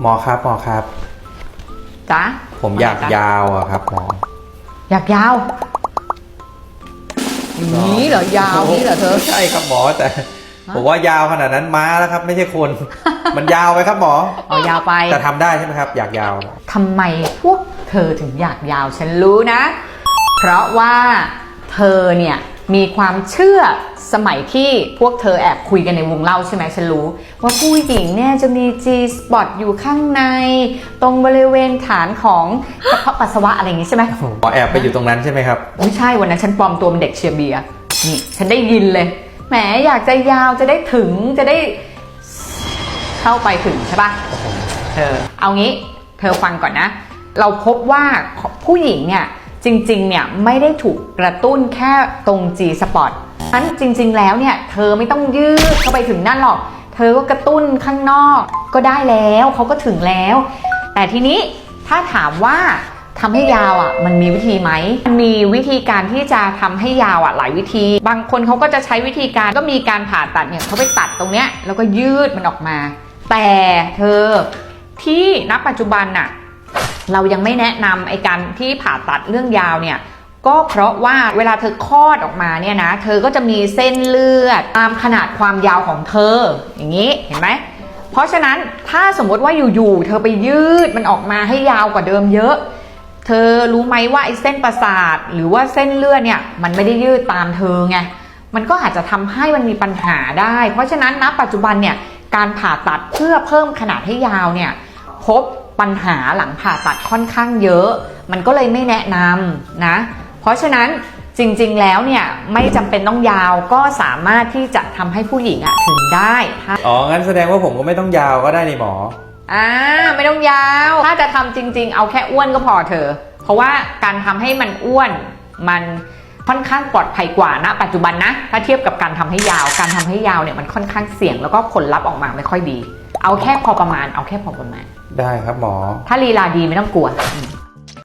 หมอครับหมอครับ จ๊ะผมอยากยาวอะครับหมอ อยากยาวนี้เหรอยาวนี้เหรอเธอ ใช่ครับหมอแต่ผมว่ายาวขนาดนั้นม้าแล้วครับ ไม่ใช่คน มันยาวไปครับหมอเอายาวไป แต่ทำได้ใช่ไหมครับ อยากยาว ทำไมพวกเธอถึงอยากยาวฉันรู้นะ เพราะว่าเธอเนี่ย มีความเชื่อสมัยที่พวกเธอแอบคุยกันในวงเล่าใช่ไหมฉันรู้ ว่าผู้หญิงเนี่ยจะมี G spot อยู่ข้างใน ตรงบริเวณฐานของกระเพาะปัสสาวะอะไรอย่างงี้ใช่ไหมหมอแอบไปอยู่ตรงนั้นใช่ไหมครับไม่ใช่วันนั้นฉันปลอมตัวเป็นเด็กเชียร์เบียร์นี่ฉันได้ยินเลยแหมอยากจะยาวจะได้ถึงจะได้เข้าไปถึงใช่ปะเธอเอางี้เธอฟังก่อนนะ เราพบว่าผู้หญิงเนี่ย จริงๆ เนี่ยไม่ได้ถูกกระตุ้นแค่ตรง G spot นั้นจริงๆ แล้วเนี่ยเธอไม่ต้องยืดเข้าไปถึงนั่นหรอก เธอก็กระตุ้นข้างนอกก็ได้แล้วเขาก็ถึงแล้ว แต่ทีนี้ถ้าถามว่าทำให้ยาวอะมันมีวิธีไหมมันมีวิธีการที่จะทำให้ยาวอะหลายวิธี บางคนเขาก็จะใช้วิธีการก็มีการผ่าตัดเนี่ยเขาไปตัดตรงเนี้ยแล้วก็ยืดมันออกมา แต่เธอที่ณปัจจุบันน่ะ เรายังไม่แนะนำไอการที่ผ่าตัดเรื่องยาวเนี่ยก็เพราะว่าเวลาเธอคลอดออกมาเนี่ยนะเธอก็จะมีเส้นเลือดตามขนาดความยาวของเธออย่างนี้เห็นไหมเพราะฉะนั้นถ้าสมมติว่าอยู่ๆเธอไปยืดมันออกมาให้ยาวกว่าเดิมเยอะ เธอรู้ไหมว่าไอ้เส้นประสาท หรือว่าเส้นเลือดเนี่ยมันไม่ได้ยืดตามเธอไงมันก็อาจจะทำให้มันมีปัญหาได้ เพราะฉะนั้นณปัจจุบันเนี่ยการผ่าตัดเพื่อเพิ่มขนาดให้ยาวเนี่ยพบ ปัญหาหลังผ่าตัดค่อนข้างเยอะ มันก็เลยไม่แนะนำนะ เพราะฉะนั้นจริงๆ แล้วเนี่ยไม่จำเป็นต้องยาวก็สามารถที่จะทำให้ผู้หญิงอะถึงได้ถ้า อ๋อ งั้นแสดงว่าผมก็ไม่ต้องยาวก็ได้นี่หมอ อ่าไม่ต้องยาว ถ้าจะทำจริง ๆ เอาแค่อ้วนก็พอเธอเพราะว่าการทำให้มันอ้วนมันค่อนข้างปลอดภัยกว่านะ ปัจจุบันนะ ถ้าเทียบกับการทำให้ยาว การทำให้ยาวเนี่ยมันค่อนข้างเสี่ยงแล้วก็ผลลัพธ์ออกมาไม่ค่อยดี เอาแค่พอประมาณ เอาแค่พอประมาณ ได้ครับหมอ ถ้าลีลาดีไม่ต้องกลัวอืม